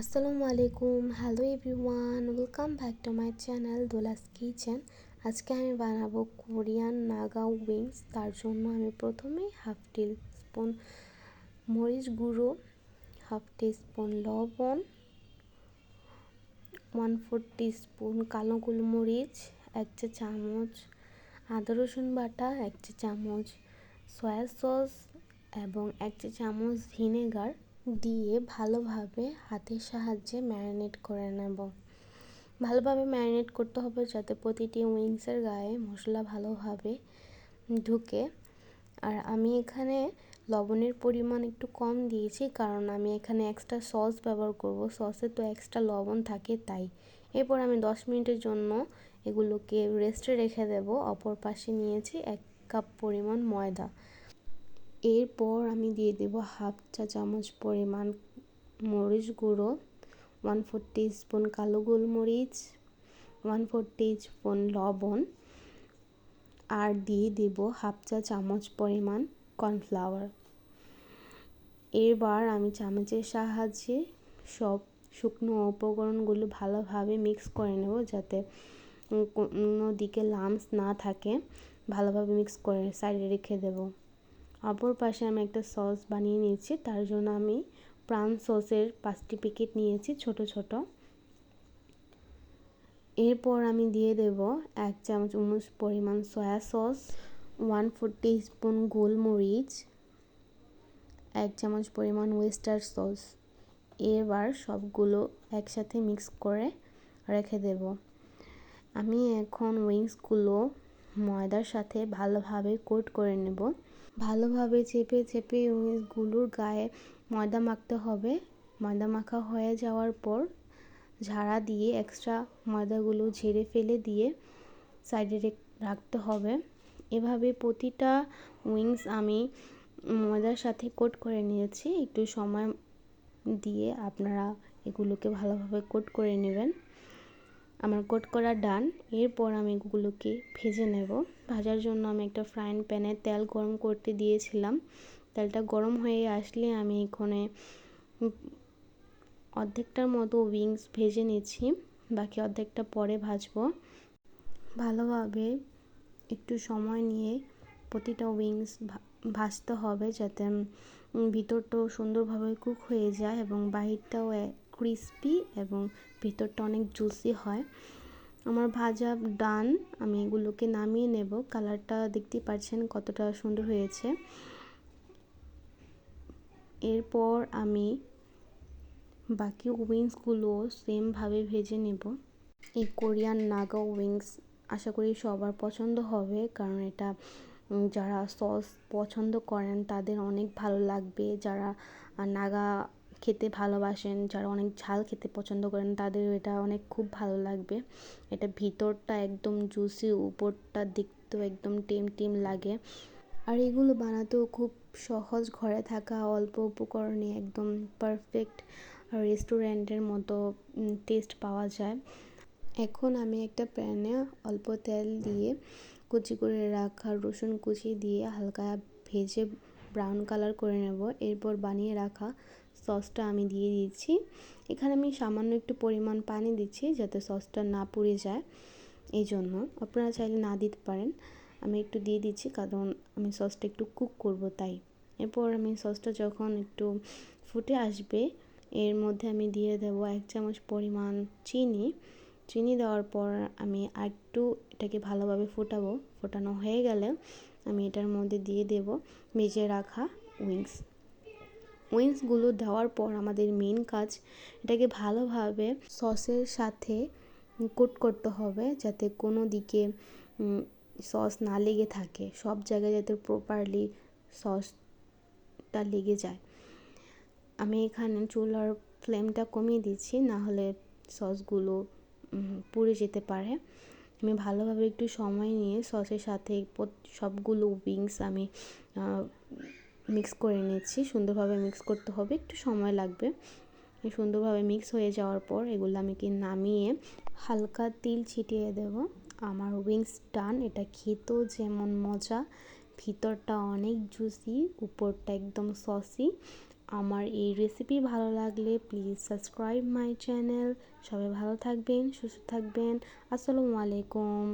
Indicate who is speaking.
Speaker 1: আসসালামু আলাইকুম hello everyone welcome back to my channel Dola's kitchen আজকে আমি বানাবো কোরিয়ান নাগা উইংস, তার জন্য আমি প্রথমেই হাফ টি স্পুন মরিচ গুঁড়ো, হাফ টি স্পুন লবণ ওয়ান ফোর টি স্পুন কালো গোলমরিচ, এক চা চামচ আদা রসুন বাটা, এক চা চামচ সয়া সস এবং এক চা চামচ ভিনেগার দিয়ে ভালোভাবে হাতের সাহায্যে ম্যারিনেট করে নেব। ভালোভাবে ম্যারিনেট করতে হবে যাতে প্রতিটি উইংসের গায়ে মশলা ভালোভাবে ঢুকে। আর আমি এখানে লবণের পরিমাণ একটু কম দিয়েছি, কারণ আমি এখানে এক্সট্রা সস ব্যবহার করব। সসে তো এক্সট্রা লবণ থাকে তাই। এরপর আমি দশ মিনিটের জন্য এগুলোকে রেস্টে রেখে দেব। অপর পাশে নিয়েছি এক কাপ পরিমাণ ময়দা। এরপর আমি দিয়ে দেব হাফ চা চামচ পরিমাণ মরিচ গুঁড়ো ওয়ান ফোর স্পুন কালো গোলমরিচ ওয়ান ফোর স্পুন লবণ, আর দিয়ে দেব হাফ চা চামচ পরিমাণ কর্নফ্লাওয়ার এবার আমি চামচের সাহায্যে সব শুকনো উপকরণগুলো ভালোভাবে মিক্স করে নেব যাতে কোনো দিকে লামস না থাকে, ভালোভাবে মিক্স করে সাইডে রেখে দেব। অপর পাশে আমি একটা সস বানিয়ে নিয়েছি, তার জন্য আমি প্রাণ সসের পাঁচটি প্যাকেট নিয়েছি, ছোট ছোট। এরপর আমি দিয়ে দেব এক চামচ উমুস পরিমাণ soy sauce one four tea spoon গোলমরিচ, এক চামচ পরিমাণ ওয়েস্টার সস। এবার সবগুলো একসাথে মিক্স করে রেখে দেব। আমি এখন উইংসগুলো ময়দার সাথে ভালোভাবে কোট করে নেব। ভালোভাবে চেপে চেপে উইংসগুলোর গায়ে ময়দা মাখতে হবে। ময়দা মাখা হয়ে যাওয়ার পর ঝাড়া দিয়ে এক্সট্রা ময়দাগুলো ঝেড়ে ফেলে দিয়ে সাইডে রাখতে হবে। এভাবে প্রতিটা উইংস আমি ময়দার সাথে কোট করে নিয়েছি। একটু সময় দিয়ে আপনারা এগুলোকে ভালোভাবে কোট করে নেবেন। আমার কোট করা ডান, এরপর আমি এগুলোকে ভেজে নেব। ভাজার জন্য আমি একটা ফ্রাইং প্যানে তেল গরম করতে দিয়েছিলাম। তেলটা গরম হয়ে আসলে আমি এখানে অর্ধেকটার মতো উইংস ভেজে নিচ্ছি, বাকি অর্ধেকটা পরে ভাজবো। ভালোভাবে একটু সময় নিয়ে প্রতিটা উইংস ভাজতে হবে যাতে ভিতরটাও সুন্দরভাবে কুক হয়ে যায় এবং বাহিরটাও ক্রিস্পি এবং ভিতরটা অনেক জুসি হয়। আমার ভাজা ডান আমি এগুলোকে নামিয়ে নেব। কালারটা দেখতে পাচ্ছেন কতটা সুন্দর হয়েছে। এরপর আমি বাকি উইংসগুলো সেমভাবে ভেজে নেব। এই কোরিয়ান নাগা উইংস আশা করি সবার পছন্দ হবে, কারণ এটা যারা সস পছন্দ করেন তাদের অনেক ভালো লাগবে। যারা নাগা খেতে ভালোবাসেন, যারা অনেক ঝাল খেতে পছন্দ করেন, তাদের এটা অনেক খুব ভালো লাগবে। এটা ভিতরটা একদম জুসি উপরটা দেখতেও একদম টিম টিম লাগে। আর এগুলো বানাতেও খুব সহজ ঘরে থাকা অল্প উপকরণে একদম পারফেক্ট রেস্টুরেন্টের মতো টেস্ট পাওয়া যায়। এখন আমি একটা প্যানে অল্প তেল দিয়ে কুচি করে রাখা রসুন কুচি দিয়ে হালকা ভেজে ব্রাউন কালার করে নেব। এরপর বানিয়ে রাখা সসটা আমি দিয়ে দিচ্ছি। এখানে আমি সামান্য একটু পরিমাণ পানি দিচ্ছি যাতে সসটা না পুড়ে যায়। এই জন্য। আপনারা চাইলে না দিতে পারেন। আমি একটু দিয়ে দিচ্ছি কারণ আমি সসটা একটু কুক করব তাই। এরপর আমি সসটা যখন একটু ফুটে আসবে, এর মধ্যে আমি দিয়ে দেব এক চামচ পরিমাণ চিনি। চিনি দেওয়ার পর আমি একটু এটাকে ভালোভাবে ফোটাবো। ফোটানো হয়ে গেলে আমি এটার মধ্যে দিয়ে দেব ভেজে রাখা উইংস। উইংসগুলো দেওয়ার পর আমাদের মেন কাজ এটাকে ভালোভাবে সসের সাথে কোট করতে হবে যাতে কোনো দিকে সস না লেগে থাকে। সব জায়গায় যাতে প্রপারলি সসটা লেগে যায়। আমি এখানে চুলার ফ্লেমটা কমিয়ে দিচ্ছি, না হলে সসগুলো পুড়ে যেতে পারে। আমি ভালোভাবে একটু সময় নিয়ে সসের সাথে সবগুলো উইংস আমি মিক্স করে নিচ্ছি। সুন্দরভাবে মিক্স করতে হবে, একটু সময় লাগবে। সুন্দরভাবে মিক্স হয়ে যাওয়ার পর এগুলো আমি কি নামিয়ে হালকা তিল ছিটিয়ে দেব। আমার উইংস ডান এটা খেতেও যেমন মজা। ভিতরটা অনেক জুসি উপরটা একদম সসি আমার এই রেসিপি ভালো লাগলে প্লিজ সাবস্ক্রাইব মাই চ্যানেল সবাই ভালো থাকবেন, সুস্থ থাকবেন। আসসালামু আলাইকুম।